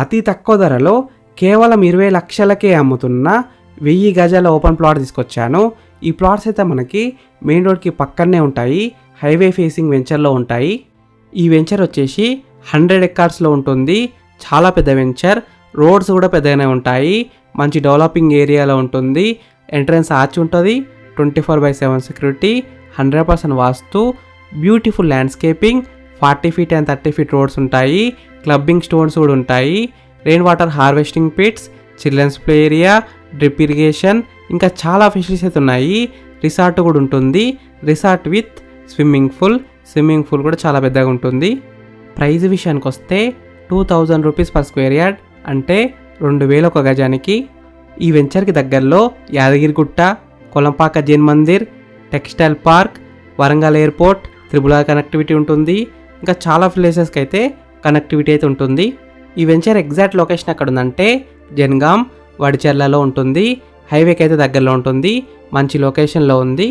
అతి తక్కువ ధరలో కేవలం ఇరవై లక్షలకే అమ్ముతున్న వెయ్యి గజాల ఓపెన్ ప్లాట్ తీసుకొచ్చాను. ఈ ప్లాట్స్ అయితే మనకి మెయిన్ రోడ్కి పక్కనే ఉంటాయి. హైవే ఫేసింగ్ వెంచర్లో ఉంటాయి. ఈ వెంచర్ వచ్చేసి హండ్రెడ్ ఎక్కార్స్లో ఉంటుంది. చాలా పెద్ద వెంచర్. రోడ్స్ కూడా పెద్దగానే ఉంటాయి. మంచి డెవలపింగ్ ఏరియాలో ఉంటుంది. ఎంట్రన్స్ ఆర్చ్ ఉంటుంది. Twenty four by seven security hundred percent vastu beautiful landscaping forty feet and thirty feet roads ఉంటాయి క్లబ్బింగ్ స్టోన్స్ కూడా ఉంటాయి rain water harvesting pits children's play area drip irrigation ఇంకా చాలా ఫెసిలిటీస్ అయితే ఉన్నాయి. రిసార్ట్ కూడా ఉంటుంది. Resort with swimming pool swimming pool కూడా చాలా పెద్దగా ఉంటుంది. ప్రైజ్ విషయానికి వస్తే two thousand rupees per square yard అంటే రెండు వేల ఒక గజానికి. ఈ వెంచర్కి దగ్గరలో Yadagirigutta Kolanpaka Jain Mandir textile park Warangal airport triple connectivity ఉంటుంది. ఇంకా చాలా ప్లేసెస్కి అయితే కనెక్టివిటీ అయితే ఉంటుంది. ఈ వెంచర్ ఎగ్జాక్ట్ లొకేషన్ ఎక్కడ ఉందంటే జన్గాం వడిచెర్లలో ఉంటుంది. హైవేకి అయితే దగ్గరలో ఉంటుంది. మంచి లొకేషన్లో ఉంది.